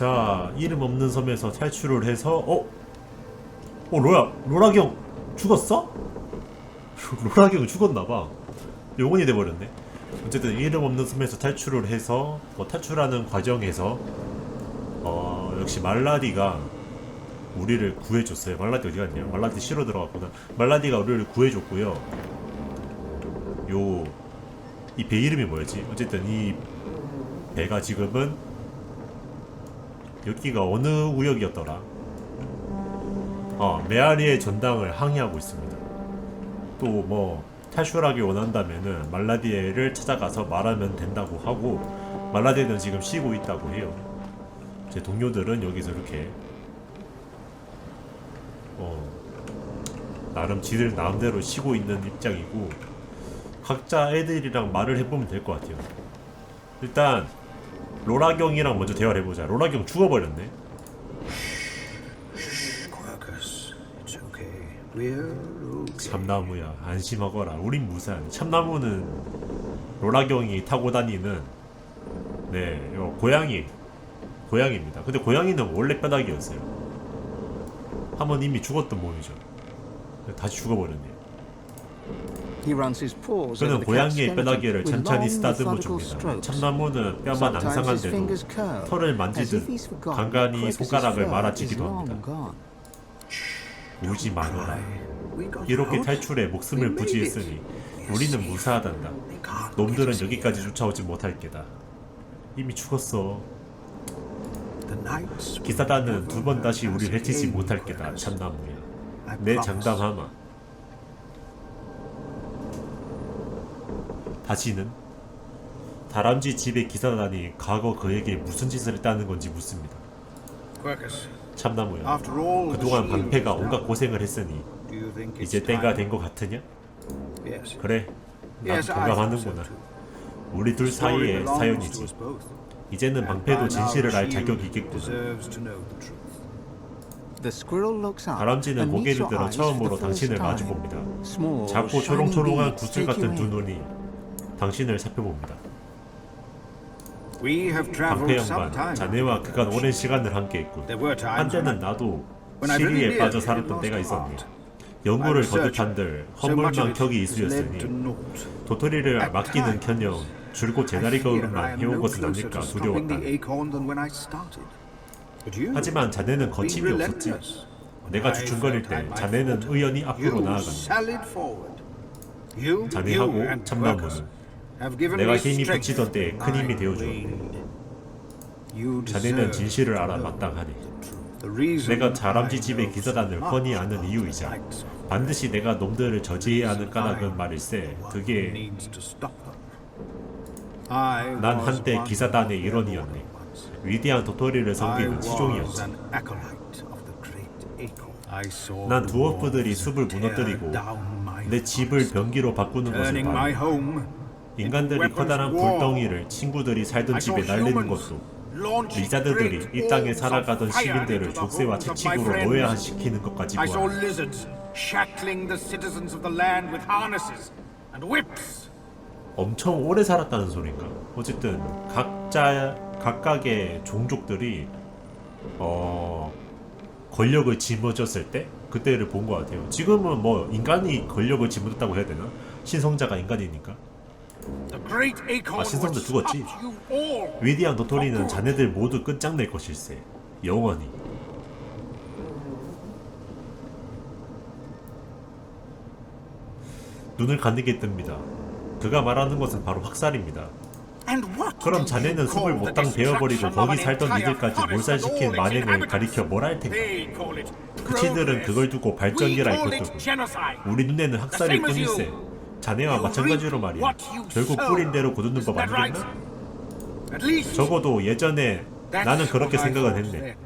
자 이름 없는 섬에서 탈출을 해서 어? 어 로야 로라경 죽었어? 로라경 죽었나봐. 영혼이 돼버렸네. 어쨌든 이름 없는 섬에서 탈출을 해서 뭐 탈출하는 과정에서 어 역시 말라디가 우리를 구해줬어요. 말라디 어디 갔냐? 말라디 쉬러 들어갔구나. 말라디가 우리를 구해줬고요. 요 이 배 이름이 뭐였지? 어쨌든 이 배가 지금은 여기가 어느 우역이었더라 어 메아리의 전당을 항해하고 있습니다 또 뭐 탈출하기 원한다면은 말라디에를 찾아가서 말하면 된다고 하고 말라디에는 지금 쉬고 있다고 해요. 제 동료들은 여기서 이렇게 어 나름 지들 마음대로 쉬고 있는 입장이고 각자 애들이랑 말을 해보면 될 것 같아요. 일단 로라경이랑 먼저 대화를 해보자. 로라경 죽어버렸네. 참나무야 안심하거라. 우린 무사해. 참나무는 로라경이 타고 다니는 네 요 고양이. 고양이입니다. 근데 고양이는 원래 뼈다귀였어요. 한번 이미 죽었던 몸이죠. 다시 죽어버렸네요 그는 고양이의 뼈다귀를 천천히 쓰다듬어 줍니다. 참나무는 뼈만 앙상한데도 털을 만지듯 간간히 손가락을 말아치기도 합니다 마너라 We got 이렇게. 탈출에 목숨을. 부지했으니 우리는 무사하단다 놈들은 여기까지. 쫓아오지 못할 게다. 이미 죽었어. 기사단은 두 번 다시 우리를 해치지 못할 게다. 참나무야. 내. 장담하마. 다시는 다람쥐 집의 기사단이 과거 그에게 무슨 짓을 했다는 건지 묻습니다. 참나무야. after all the 그동안 방패가 is 온갖 고생을 했으니 이제 때가? 된 것 같으냐? Yes. 그래. 난 공감하는구나. 우리 둘 사이의 사연이지. 이제는 And 방패도 진실을 알 자격이 있겠구나. 다람쥐는 고개를 들어 처음으로 당신을 time. 마주 봅니다. Small, 작고 초롱초롱한 구슬 같은 두. 눈이 당신을 살펴봅니다. 방패 time. 자네와 그간 오랜 시간을 함께했군. There were times when 한때는 I- 나도 시리에 빠져 살았던 때가 있었네. 연구를 거듭한들 it 격이 이수였으니. 도토리를 맡기는 커녕 줄곧 제다리 걸음만 해온 것은 아닐까 두려웠다. 하지만 자네는 거침이 없었지. 내가 주춤거릴 때 자네는. 의연히 앞으로 나아간다. 자네하고 참나무는 내가 힘이 붙이던 때에 큰 힘이 되어주었네. 자네는 진실을 알아 마땅하니. 내가 다람쥐 I 집의 기사단을 훤히 much 아는 이유이자 반드시 내가 놈들을 저지해야 하는 까닭은 말일세 그게 난 한때 기사단의 일원이었네. 위대한 도토리를 섬기는 시종이었지 난 두어프들이 숲을 무너뜨리고 내 집을 병기로 바꾸는 것을 봐 인간들이 커다란. 불덩이를 친구들이 살던 집에 날리는 것도 리자드들이 이 땅에 살아가던 시민들을 족쇄와 채찍으로. 노예화시키는 것까지 보아. 엄청 오래 살았다는 소린가? 어쨌든 각자 각각의 종족들이 어 권력을 짊어졌을 때 그때를 본 것 같아요. 지금은 뭐 인간이 권력을 짊어졌다고 해야 되나? 신성자가 인간이니까. 아, 신성도 죽었지. 위대한 도토리는 자네들 모두 끝장낼 것일세. 영원히. 눈을 가리게 뜹니다. 그가 말하는 것은 바로 what 그럼 자네는 숲을 못당 베어버리고 거기 살던 이들까지 몰살시킨 만행을? 가리켜 뭐라 할 텐가? 그치들은. 그걸 두고 발전기라 genocide. 우리 눈에는 학살일 뿐일세. 자네와 마찬가지로 말이야. 결국. 뿌린 대로 거두는 법? 아니겠나? 적어도 예전에 나는 그렇게 생각을 했네.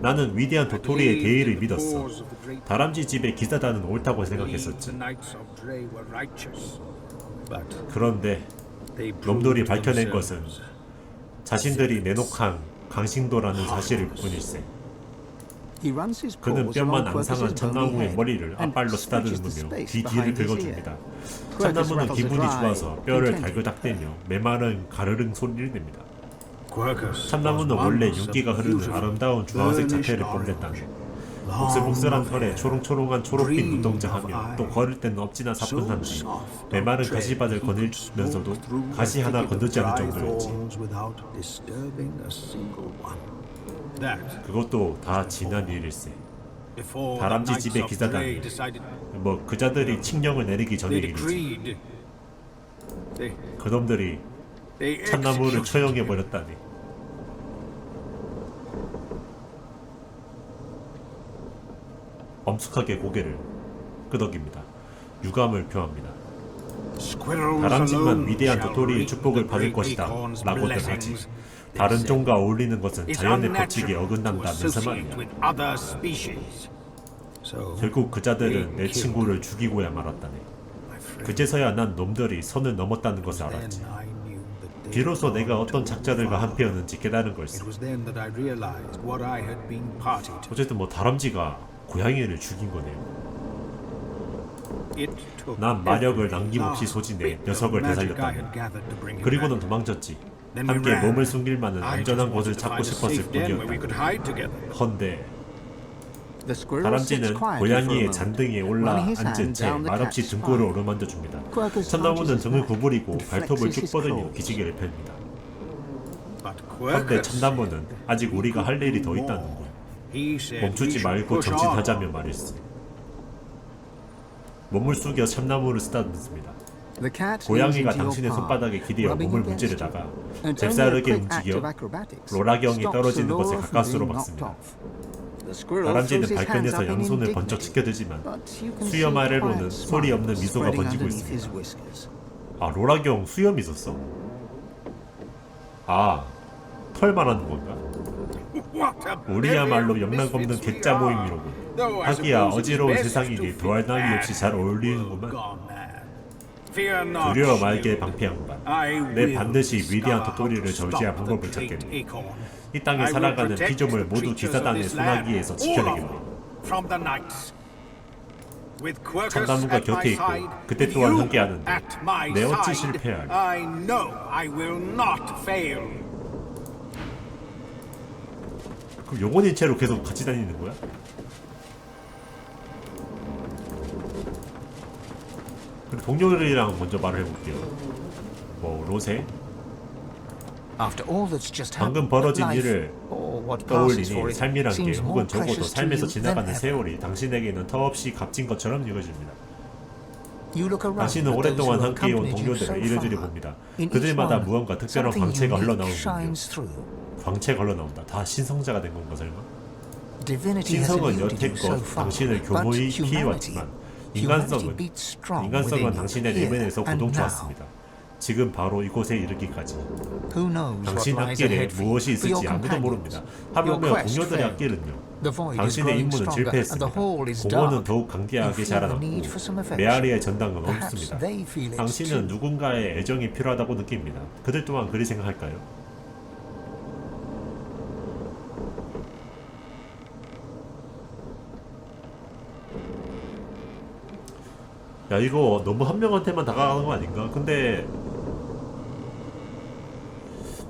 나는 위대한 도토리의 대의를 믿었어. 다람쥐 집의 기사단은 옳다고 생각했었지. 그런데 놈들이 밝혀낸 것은 자신들이 내놓한 강신도라는 사실일 뿐일세. He runs his 그는 뼈만 앙상한 참나무의 머리를 앞발로 쓰다듬으며 귀 뒤를. 긁어줍니다. 참나무는 기분이 좋아서 뼈를 달그닥대며 메마른 가르릉 소리를 냅니다. 참나무는 원래 윤기가 흐르는 아름다운 주황색 자태를. 뽐냈다네 복슬복슬한 털에 초롱초롱한 초록빛 눈동자하며 또 걸을 때는 없지나 사뿐한 듯 메마른 가시밭을 거닐면서도 가시 하나 건들지 않을 정도였지 그것도 다 지난 일일세 다람쥐 집의 decided 뭐 그자들이 칙령을 내리기 전의 일이지 그놈들이 참나무를 처형해. 버렸다니 엄숙하게 고개를 끄덕입니다 유감을 표합니다 다람쥐만 위대한 도토리의 축복을 받을 것이다 라고들 하지. 다른 종과 어울리는 것은 자연의 법칙에 to 어긋난다면서 말이야 결국 그자들은 내 친구를 죽이고야 말았다네 그제서야 난 놈들이 선을 넘었다는 것을 알았지 비로소 내가 어떤 작자들과. 함께였는지 깨달은 걸세. 어쨌든 뭐 다람쥐가 고양이를 죽인 거네요 난 마력을 남김없이 소진해 녀석을 되살렸다네. him 그리고는. 도망쳤지 함께. 몸을 숨길 만한 안전한 곳을 찾고 싶었을 뿐이었다. 헌데 다람쥐는 고양이의 잔등에 올라 앉은 채 말없이 등골을. 어루만져 줍니다 Quercus 참나무는 등을 구부리고 발톱을 쭉 뻗으며. 기지개를 그런데 Quercus 참나무는 아직 우리가 할 일이 더 있다는 we 멈추지 말고. 정진하자며 말했어 몸을 숙여 참나무를 쓰다듬습니다 고양이가 당신의 손바닥에 기대어 몸을 문지르다가 잽싸르게 움직여 로라경이 떨어지는 것에 from 가까스로 막습니다. 다람쥐는 hands 발끈해서 양손을 번쩍 치켜들지만 but you can 수염 아래로는 소리 없는 미소가 번지고 있습니다. 아 로라경 수염 있었어? 아털 말하는 건가? 우리야말로 영락 없는 개짜. 모임이로군 하기야 어지러운 세상이니 더할 나위 없이 잘 어울리는구만 두려워 말게. 방패양반 내 반드시 위대한 도토리를 저지할 stop 방법을 찾겠네. 이 땅에 살아가는 피조물 모두 기사단의 소나기에서 지켜내겠네 참나무가 곁에 있고 그때 또한 함께하는데 내 어찌 실패하리. 그럼 영혼인 채로 계속 같이 다니는 거야? 그럼 동료들이랑 먼저 말을 해볼게요 뭐 로세 방금 벌어진 일을 떠올리니 삶이란 게 혹은 적어도 삶에서 지나가는. 세월이 당신에게는 더없이 값진 것처럼 around 당신은 오랫동안 함께해온 동료들의 이래저래. 봅니다 그들마다 무언가 특별한 광채가 흘러나오는군요. 광채가 흘러나온다 다 신성자가 된 건가 설마? 신성은 여태껏 당신을 humanity, 피해왔지만 인간성은 인간성은 당신의 내면에서 now. 고동쳐왔습니다. 지금 바로 이곳에 이르기까지 당신 앞길에 무엇이 있을지 아무도 모릅니다. 하물며 동료들의. 앞길은요. 당신의 임무는 실패했습니다. dark. 더욱 강대하게 자라났고. 메아리의 전당은 없습니다. 당신은. 누군가의 애정이 필요하다고 느낍니다. 그들 또한 그리 생각할까요? 야 이거 너무 한 명한테만 다가가는 거 아닌가? 근데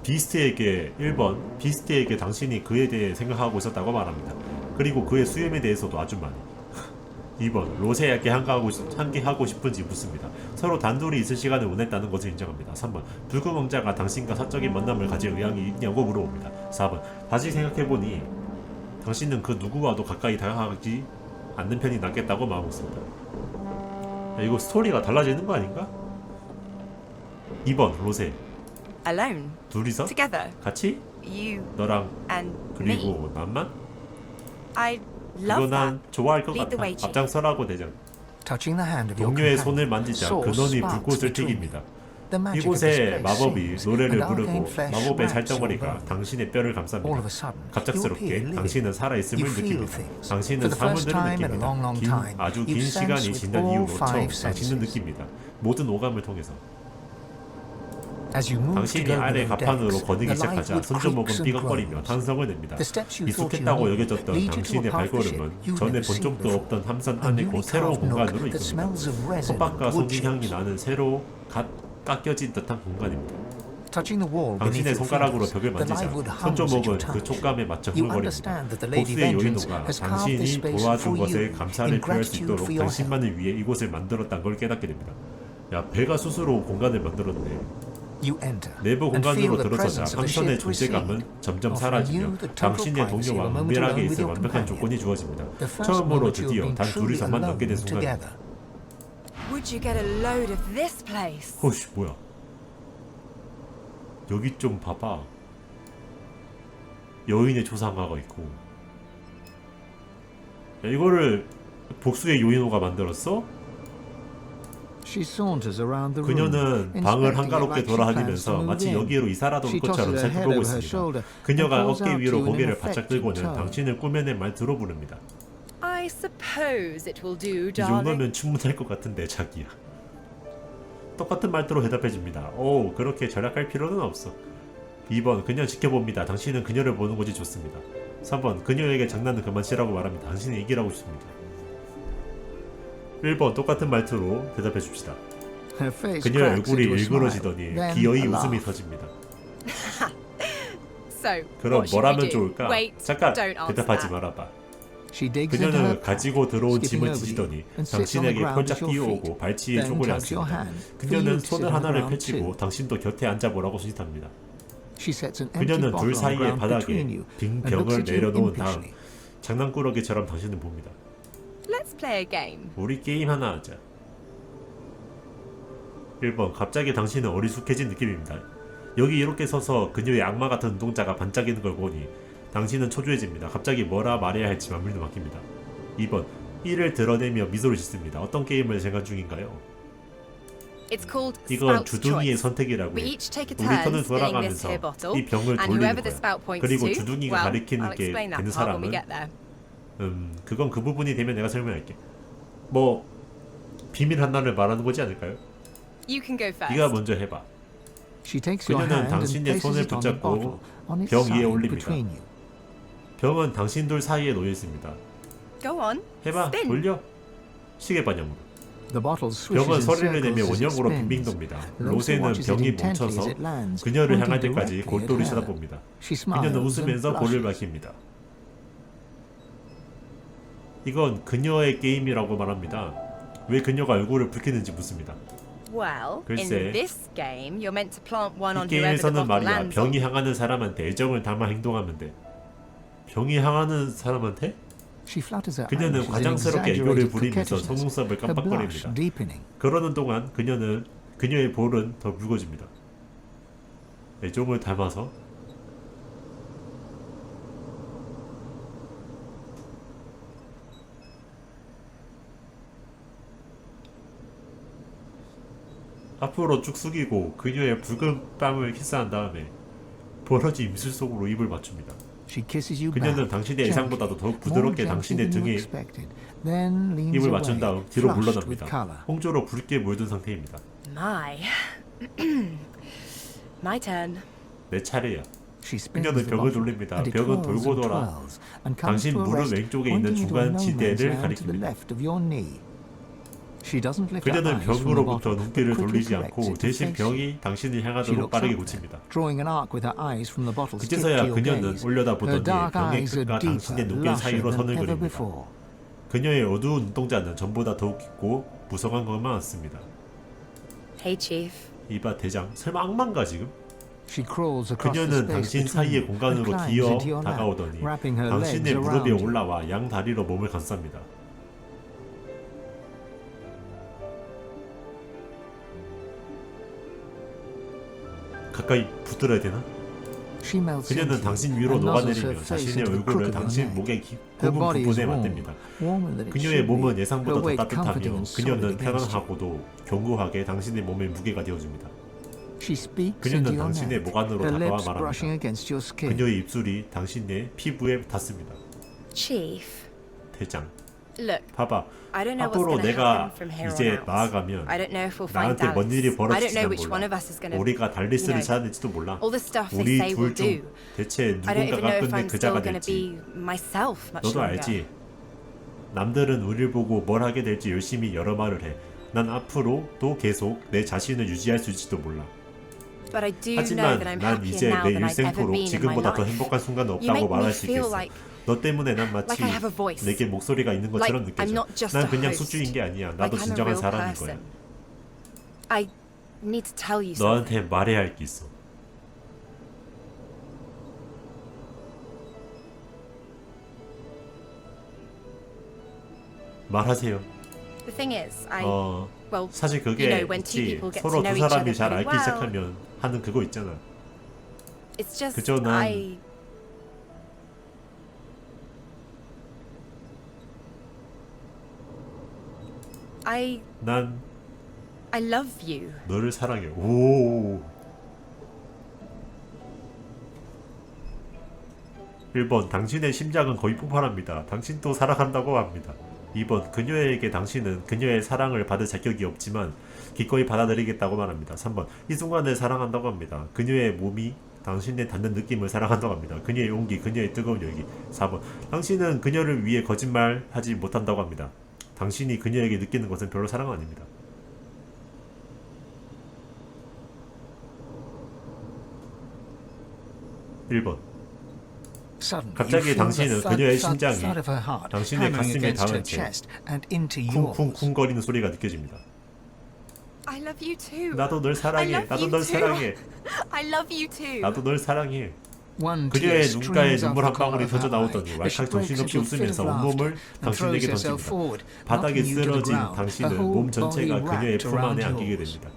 비스트에게 1번 비스트에게 당신이 그에 대해 생각하고 있었다고 말합니다. 그리고 그의 수염에 대해서도 아주 많이 2번 로세에게 함께하고, 싶- 함께하고 싶은지 묻습니다. 서로 단둘이 있을 시간을 원했다는 것을 인정합니다. 3번 붉은 왕자가 당신과 사적인 만남을 가질 의향이 있냐고 물어봅니다. 4번 다시 생각해보니 당신은 그 누구와도 가까이 다가가지 않는 편이 낫겠다고 마음먹습니다. 야, 이거 스토리가 달라지는 거 아닌가? 2번 로세 Alone, 둘이서 together, 같이 you 너랑 and me. 그리고 나만 I love 난 that. 좋아할 것 Lead the 같아. way, Chief. 앞장서라고 대장. Touching the hand of your 동료의 companion, 손을 만지자 source 근원이 sparks 불꽃을 between 튀깁니다. 이곳에 마법이 노래를 부르고 마법의 살덩어리가. 당신의 뼈를 감쌉니다. 갑작스럽게 당신은. 살아있음을 느낍니다. 당신은 사물들을 느낍니다. 긴, 아주 긴 시간이 지난 이후로 처음 당신은. 느낍니다. 모든 오감을 통해서 당신이 아래 가판으로 거니기 시작하자 and 삐걱거리며. 탄성을 냅니다. 익숙했다고 여겨졌던 당신의 발걸음은 전에 본 적도. 없던 함선 안의 곳 새로운 공간으로 and wood 송기 향이. 나는 새로 갓 깎여진 듯한 공간입니다. 당신의 손가락으로 벽을 만지자 손조목은 그. 촉감에 맞춰 Lady 복수의 요인호가 당신이 도와준 것에 감사를 표할 수 있도록 당신만을 위해 이곳을 만들었다는 걸 깨닫게 됩니다. 야 배가 스스로 공간을 만들었네. 내부 공간으로 들어서자 ship 존재감은 점점 사라지며 당신의 동료와 with 있을 완벽한. 조건이 주어집니다. 처음으로 드디어 단 둘이서만 남게 된 alone 순간 together. Would you get a load of this place? 호씨 뭐야 여기 좀 봐봐 여인의 조상화가 있고 야, 이거를 복수의 요인호가 만들었어? She saunters around the room, 그녀는 방을 한가롭게 돌아다니면서 마치. 여기로 She 것처럼 살펴보고 있습니다. 그녀가 어깨 위로 고개를 바짝 들고는. 당신을 꾸며낸 말투로 부릅니다. I suppose it will do, 이 darling. 정도면 충분할 것 같은데 자기야. 똑같은 말투로 대답해 줍니다. 오 그렇게 절약할 필요는 없어. 2번 그냥 지켜봅니다. 당신은 그녀를 보는 것이 좋습니다. 3번 그녀에게 장난은 그만 치라고 말합니다. 당신은 이기라고 싶습니다. 1번 똑같은 말투로 대답해 줍시다. Her face 그녀의 cracks 얼굴이 into a smile, 일그러지더니 then 기어이 a 웃음이 laugh. 터집니다. So, 그럼 what should 뭘 하면 do? 좋을까? Wait, 잠깐 don't answer 대답하지 that. 말아봐. 그녀는 가지고 들어온 짐을 the 당신에게 feet, 뛰어오고 발치에 쪼그려 앉습니다. 그녀는 손을 on the 하나를 펼치고. 당신도 곁에 앉아보라고 수짓합니다. 그녀는 둘 사이의 바닥에 빈 병을 내려놓은 다음. 장난꾸러기처럼 당신을 봅니다. Let's play a game. 우리 게임 하나 하자. 1번 갑자기 당신은 어리숙해진 느낌입니다. 여기 이렇게 서서 그녀의 악마 같은 눈동자가 반짝이는 걸 보니 당신은 초조해집니다. 갑자기 뭐라 말해야 할지 만물도 막힙니다. 2번 이를 드러내며 미소를 짓습니다. 어떤 게임을 생각 중인가요? 이건 주둥이의. 선택이라고 해요. 우리 턴을 돌아가면서 이 병을 돌리는 거야. 그리고 주둥이가 가리키는 게 되는 사람은. 음 그건 그 부분이 되면 내가 설명할게. 뭐 비밀 하나를 말하는 거지 않을까요? 네가 먼저 해봐. 그녀는 당신의 손을 붙잡고 병 위에 올립니다. 병은 당신 둘 사이에 놓여 있습니다. Go on. 해봐 Spin. 돌려 시계 병은 in 소리를 내며 원형으로. 빙빙 돕니다. 로세는 병이 멈춰서 그녀를 향할 때까지 골똘히. 쳐다봅니다. 그녀는 웃으면서 볼을. 밝힙니다. 이건 그녀의 게임이라고 말합니다. 왜 그녀가 얼굴을 붉히는지 묻습니다. Well, 글쎄. in this game, you're meant to plant one 이 on whoever the 게임에서는 bottle 말이야 lands 병이 on. 향하는 사람한테 애정을 담아 행동하면 돼. 병이 향하는 사람한테? 그녀는 과장스럽게 애교를 부리면서 속눈썹을 깜빡거립니다. 그러는 동안 그녀는 그녀의 볼은 더 붉어집니다. 애정을 담아서 앞으로 쭉 숙이고 그녀의 붉은 뺨을 키스한 다음에 버러지 입술 속으로 입을 맞춥니다. She kisses you 그녀는 back, 당신의 예상보다도 더욱 부드럽게 당신의 등에 away, 맞춘 다음 뒤로 물러납니다. color. 홍조로 붉게 물든 상태입니다. My. My turn. 내 차례야. 그녀는 벽을 돌립니다. 벽은 돌고 돌아 당신 무릎 왼쪽에 있는 중간 지대를 가리킵니다. 그녀는 bottle, 눈길을 돌리지 않고 대신. 병이 당신을 She 향하도록 looks 빠르게 고칩니다. there, drawing an arc with her eyes from the bottle's tip to 그제서야 그녀는. 올려다보더니 병의 끝과 당신의 눈길 사이로 선을 그립니다. 그녀의 어두운 눈동자는 전보다 더욱 깊고 무성한 것만 같습니다. Hey, Chief. 이봐 대장, 설마 악마인가 지금? She crawls across the 그녀는 당신 사이의 공간으로 기어 다가오더니 당신의 무릎에. 올라와 양 다리로 몸을 감쌉니다. 가까이 붙들어야 되나? She melts 그녀는 into 당신 위로 녹아내리며 face 자신의 얼굴을 당신. 목의 굽은 body is 부분에 warm, 맞댑니다. 그녀의 몸은. 예상보다 Her 더 따뜻하며 그녀는. 편안하고도 견고하게 당신의 몸에 무게가 되어줍니다. She speaks 그녀는 당신의 목 안으로 her 다가와 lips 말합니다. brushing against your skin. 그녀의 입술이 당신의 피부에 닿습니다. Chief. 대장, 봐봐. I don't know what's 앞으로 내가 happen from here 이제. 나아가면 I don't know if we'll find 나한테 뭔 일이 Dallas. I don't 벌어질지 know which one 몰라. of us is going to 우리가 you know, 찾아낼지도 몰라. all the stuff they 우리 둘중 do. 대체 I don't even 누군가가 know if 끝내 I'm 그자가 still going to 될지. be myself much 너도 longer. 알지? 남들은 우리를 보고 뭘 하게 될지 열심히 여러 말을 해. 난 앞으로도 계속 내 자신을 유지할 수 있을지도 몰라. 하지만 난 이제 내 일생토록 지금보다 더. 행복한 순간은 없다고 말할 수 있겠어. 너 때문에 난 마치. 내게 목소리가 있는 것처럼 느껴져. 난 그냥. 숙주인 게 아니야. 나도 진정한 사람인 거야. 너한테 말해야 할 게 있어. 말하세요. 어, 사실 그게 있지. 서로 두 사람이 잘 알기 시작하면 하는 그거 있잖아. 그저 난- I 난 I love you. 너를 사랑해. 오. 1번 당신의 심장은 거의 폭발합니다. 당신도 사랑한다고 합니다. 2번 그녀에게 당신은 그녀의 사랑을 받을 자격이 없지만 기꺼이 받아들이겠다고 말합니다. 3번 이 순간을 사랑한다고 합니다. 그녀의 몸이 당신의 닿는 느낌을 사랑한다고 합니다. 그녀의 용기, 그녀의 뜨거운 열기. 4번 당신은 그녀를 위해 거짓말하지 못한다고 합니다. 당신이 그녀에게 느끼는 것은 별로 사랑 아닙니다. 1번 Suddenly, 갑자기 당신은 그녀의 심장이 당신의 가슴에 닿은 채. 쿵쿵쿵거리는 소리가 느껴집니다. 나도 널 사랑해. 나도 널. 사랑해. 나도 널 사랑해. 그녀의 눈가에 눈물 한 방울이 터져 나오더니 왈칵 정신없이 웃으면서 온몸을 당신에게 던집니다. 바닥에 쓰러진 당신은 몸 전체가 그녀의 품 안에 안기게. 됩니다.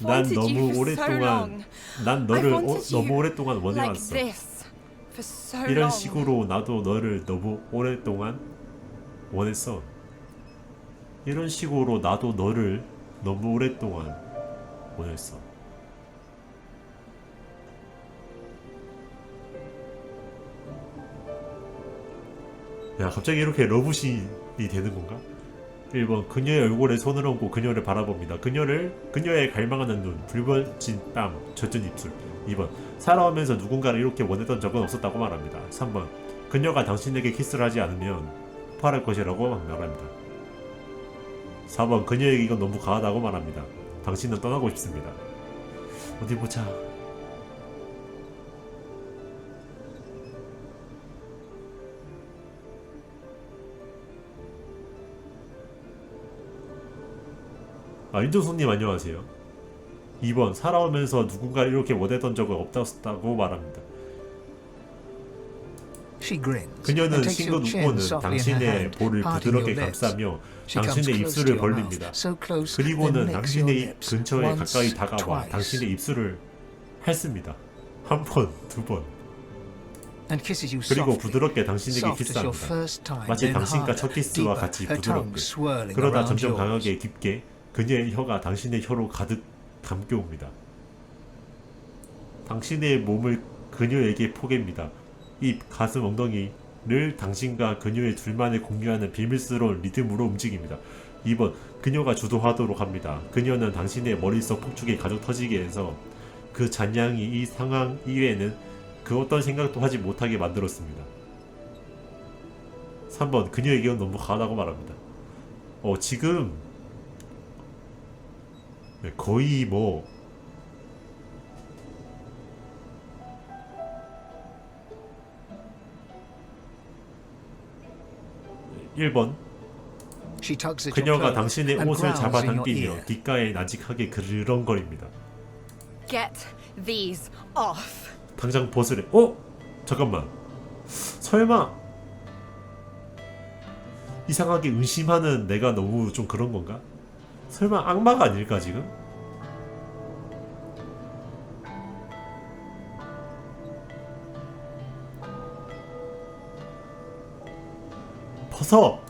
난 너무 오랫동안. 난 너를 어, 너무 오랫동안 원해왔어. 이런. 식으로 나도 너를 너무 오랫동안 원했어. 이런 식으로 나도 너를 너무 오랫동안 원했어. 야, 갑자기 이렇게 러브신이 되는 건가? 1번 그녀의 얼굴에 손을 얹고 그녀를 바라봅니다. 그녀를 그녀의 갈망하는 눈, 붉어진 땀, 젖은 입술. 2번 살아오면서 누군가를 이렇게 원했던 적은 없었다고 말합니다. 3번 그녀가 당신에게 키스를 하지 않으면 폭발할 것이라고 말합니다. 4번 그녀에게 이건 너무 과하다고 말합니다. 당신은 떠나고 싶습니다. 어디 보자. 아 윤정수님 안녕하세요. 2번 살아오면서 누군가를 이렇게 원했던 적은 없었다고 말합니다. 그녀는 싱긋 웃고는 당신의 볼을 부드럽게. 감싸며 당신의 입술을 벌립니다. 그리고는 당신의 입 근처에 가까이 다가와 당신의 입술을 핥습니다. 한 번, 두 번. 그리고 부드럽게 당신에게 키스합니다. 마치 당신과 첫 키스와 같이 부드럽게. 그러다 점점. 강하게 깊게 그녀의 혀가 당신의 혀로 가득 감겨옵니다. 당신의 몸을 그녀에게 포갭니다. 입, 가슴, 엉덩이를 당신과 그녀의 둘만의 공유하는 비밀스러운 리듬으로 움직입니다. 2번 그녀가 주도하도록 합니다. 그녀는 당신의 머릿속 폭죽에 가득 터지게 해서 그 잔향이 이 상황 이외에는 그 어떤 생각도 하지 못하게 만들었습니다. 3번 그녀에게 너무 과하다고 말합니다. 어 지금 네, 거의 뭐일번 She tugs at your 그녀가 clothes 당신의 옷을 잡아당기며. 귓가에 나직하게 그르렁거립니다. Get these off. 당장 벗으래. 어? 잠깐만. 설마 이상하게 의심하는 내가 너무 좀 그런 건가? 설마 악마가 아닐까 지금? 벗어!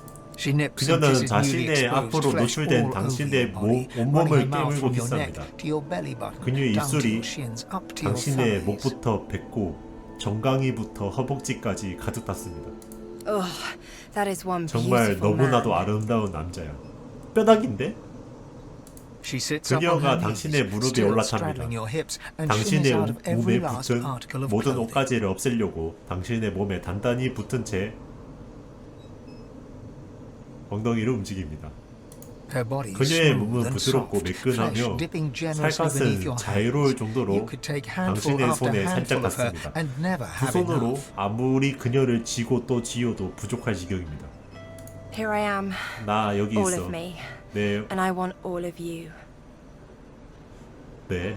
그녀는 자신의 앞으로 노출된 당신의 목, 온몸을 깨물고 button, 그녀의 입술이 당신의. 목부터 배꼽, 정강이부터 허벅지까지 가득 one 정말 너무나도. 아름다운 남자야. 뼈다귀인데? She sits up on 그녀가 당신의 무릎에 올라탑니다. straddling your hips, and 당신의 몸에 붙은 모든. 옷가지를 없애려고 당신의 몸에 단단히 붙은 채 엉덩이를 움직입니다. Her body is 그녀의 몸은 부드럽고 매끈하며 살갗은 자유로울. 정도로 You could take handful 당신의 손에 살짝 handful of her 닿습니다. 두 손으로. 아무리 그녀를 쥐고 또 쥐어도 부족할 지경입니다. Here I am, 나 여기 all 있어. 네, and I want all of you. 네.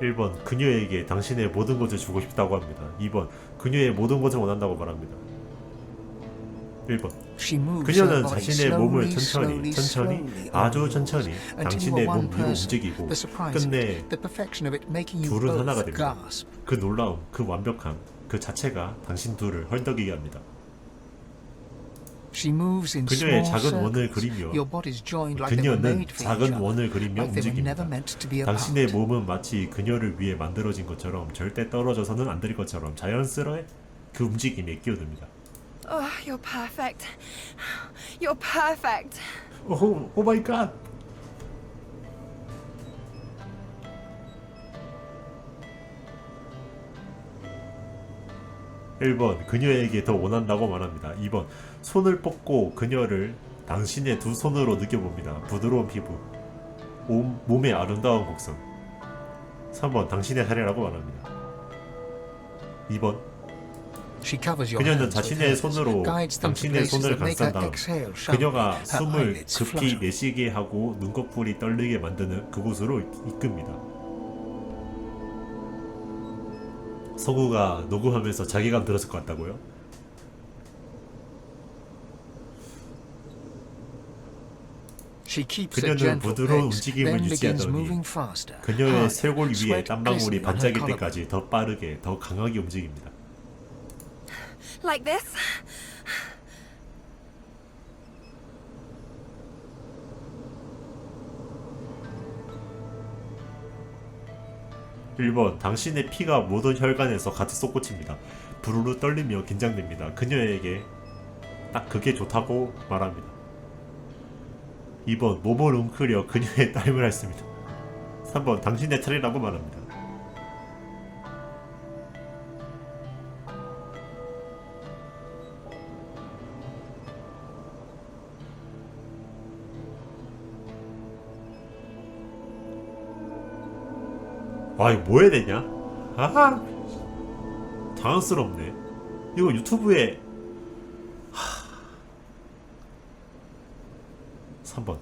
일번 그녀에게 당신의 모든 것을 주고 싶다고 합니다. 2번 그녀의 모든 것을 원한다고 말합니다. 1번 She moves 그녀는 자신의 몸을 천천히, 천천히, 아주 천천히 당신의 몸 위로. 움직이고 끝내 둘은 하나가 됩니다. 그 놀라움, 그 완벽함, 그 자체가 당신 둘을 헐떡이게 합니다. 그녀의 작은 원을. 그리며 그녀는 작은 원을 그리며 움직입니다. 당신의. 몸은 마치 그녀를 위해 만들어진 것처럼 절대 떨어져서는 안 될 것처럼 자연스레 그 움직임에 끼어듭니다. Oh, you're perfect. You're perfect. 오, 오 마이 갓. (1번) 그녀에게 더 원한다고 말합니다 (2번) 손을 뻗고 그녀를 당신의 두 손으로 느껴봅니다 부드러운 피부 몸, 몸의 아름다운 곡선 (3번) 당신의 사례라고 말합니다 (2번) She covers your 그녀는 자신의 손으로 당신의 손을 감싼 다음. 그녀가 숨을 급히. 내쉬게 하고 눈꺼풀이 떨리게 만드는 그곳으로 이끕니다. 성우가 녹음하면서 자기감 들었을 것 같다고요? 그녀는 부드러운 움직임을 유지하더니. 그녀의 쇄골 위에 땀방울이 반짝일. 때까지 더 빠르게, 더 강하게 움직입니다. Like this? 1번 당신의 피가 모든 혈관에서 같이 솟구칩니다. 부르르 떨리며 긴장됩니다. 그녀에게 딱 그게 좋다고 말합니다. 2번 몸을 웅크려 그녀의 딸을 했습니다. 3번 당신의 차례라고 말합니다. 아 이거 뭐 해야 되냐? 아 당황스럽네. 이거 유튜브에 하... 3번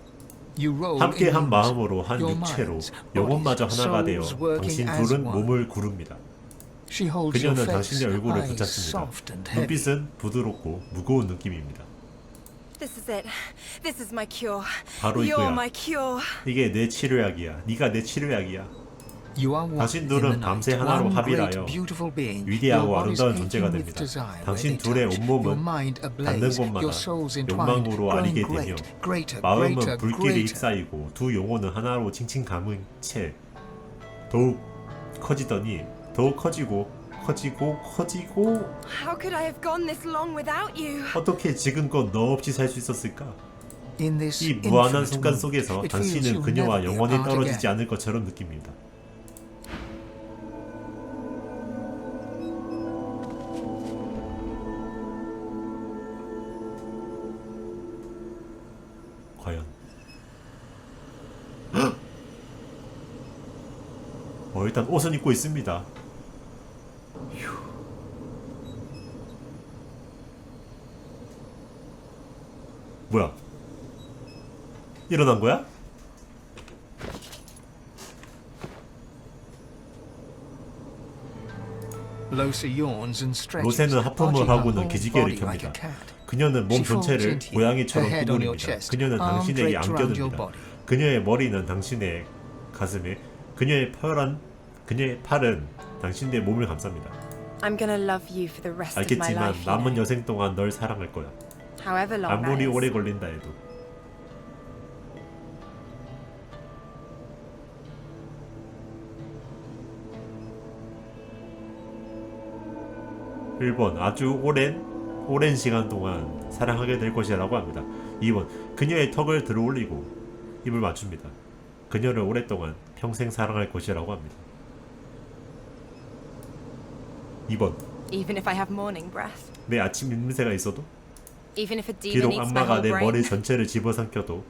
You roll 함께 한. 마음으로 한 육체로 영혼마저 하나가 되어 당신 둘은. 몸을 구릅니다. 그녀는 당신의 얼굴을 붙잡습니다. 눈빛은 부드럽고 무거운 느낌입니다. This is it. This is my cure. 바로 이거야. 이게 내 치료약이야. 네가 내 치료약이야. You are one 당신 둘은 밤새 하나로 one 합일하여 great, beautiful being. 위대하고 아름다운 존재가 됩니다. desire 당신 둘의. 온몸은 Your mind 닿는 ablaze, 곳마다 your souls entwined, 욕망으로 아리게 되며 마음은 greater, 불길이 greater. 휩싸이고 두 영혼은 하나로 칭칭 감은 채 더욱 커지더니 더욱 커지고 커지고 커지고 How could I have gone this long without you? 어떻게 지금껏 너 없이 살 수 있었을까? In this 이 무한한 순간 속에서 it feels 당신은 그녀와 영원히 떨어지지. 않을 것처럼 느낍니다. 일단 옷은 입고 있습니다. 휴. 뭐야? 일어난 거야? 로세는 하품을 하고는 기지개를 cat. 그녀는 몸 전체를 고양이처럼 구부립니다. 그녀는 당신에게 안겨듭니다. 그녀의 머리는 당신의 가슴에, 그녀의 파란, 그녀의 팔은 당신의 몸을 감쌉니다. I'm gonna love you for the rest of my 알겠지만 life. you 남은 know. 여생 동안 널 사랑할 거야. However long that 아무리 is. 오래 걸린다 해도. 일번 아주 오랜 오랜 시간 동안 사랑하게 될 것이라고 합니다. 2번 그녀의 턱을 들어 올리고 입을 맞춥니다. 그녀를 오랫동안 평생 사랑할 것이라고 합니다. 2번 Even if I have morning breath. 내 아침 입냄새가 있어도 Even if a demon 비록 eats my 악마가 whole 내. 머리 전체를 집어삼켜도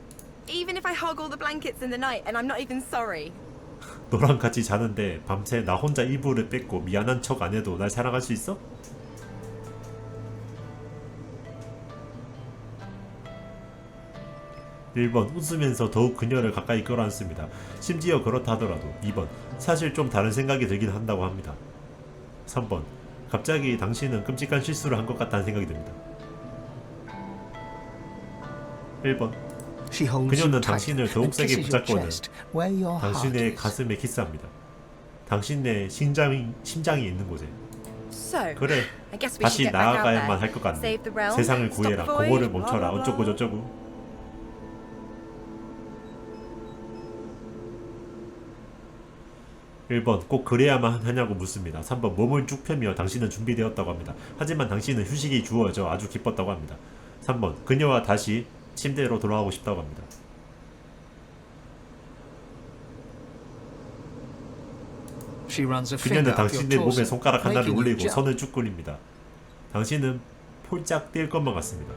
Even if I hog all the blankets in the night and I'm not even sorry. 너랑 같이 자는데 밤새 나 혼자 이불을 뺏고 미안한 척 안 해도 날 사랑할 수 있어? (1번) 웃으면서 더욱 그녀를 가까이 끌어안습니다 심지어 그렇다 하더라도 (2번) 사실 좀 다른 생각이 들긴 한다고 합니다 (3번) 갑자기 당신은 끔찍한 실수를 한 것 같다는 생각이 듭니다 (1번) She holds you 그녀는 당신을 더욱 세게 붙잡고는 당신의. 가슴에 키스합니다. 당신의 심장이, 심장이 있는 곳에. 그래, 다시 나아가야만. 할 것 같네. 세상을 구해라, 공허를 멈춰라, 어쩌고. 저쩌고. 1번 꼭 그래야만 하냐고 묻습니다. 3번 몸을 쭉 펴며 당신은 준비되었다고 합니다. 하지만 당신은 휴식이 주어져 아주 기뻤다고 합니다. 3번 그녀와 다시 침대로 돌아가고 싶다고 합니다. She runs a finger 그녀는 당신의 몸에 손가락 하나를 올리고. 선을 쭉 그립니다. 당신은 폴짝 뛸 것만 같습니다.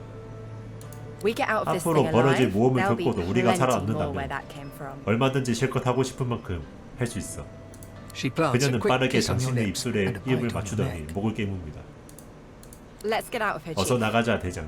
We get out of this 앞으로 벌어질 모험을 겪고도 우리가 살아남는다면 where that came from. 얼마든지 실컷 하고 싶은 만큼 할 수 있어. 그녀는 빠르게 당신의 입술에 입을 맞추더니. 목을 깨뭅니다. Let's get out of here, 어서 Chief. 나가자 대장.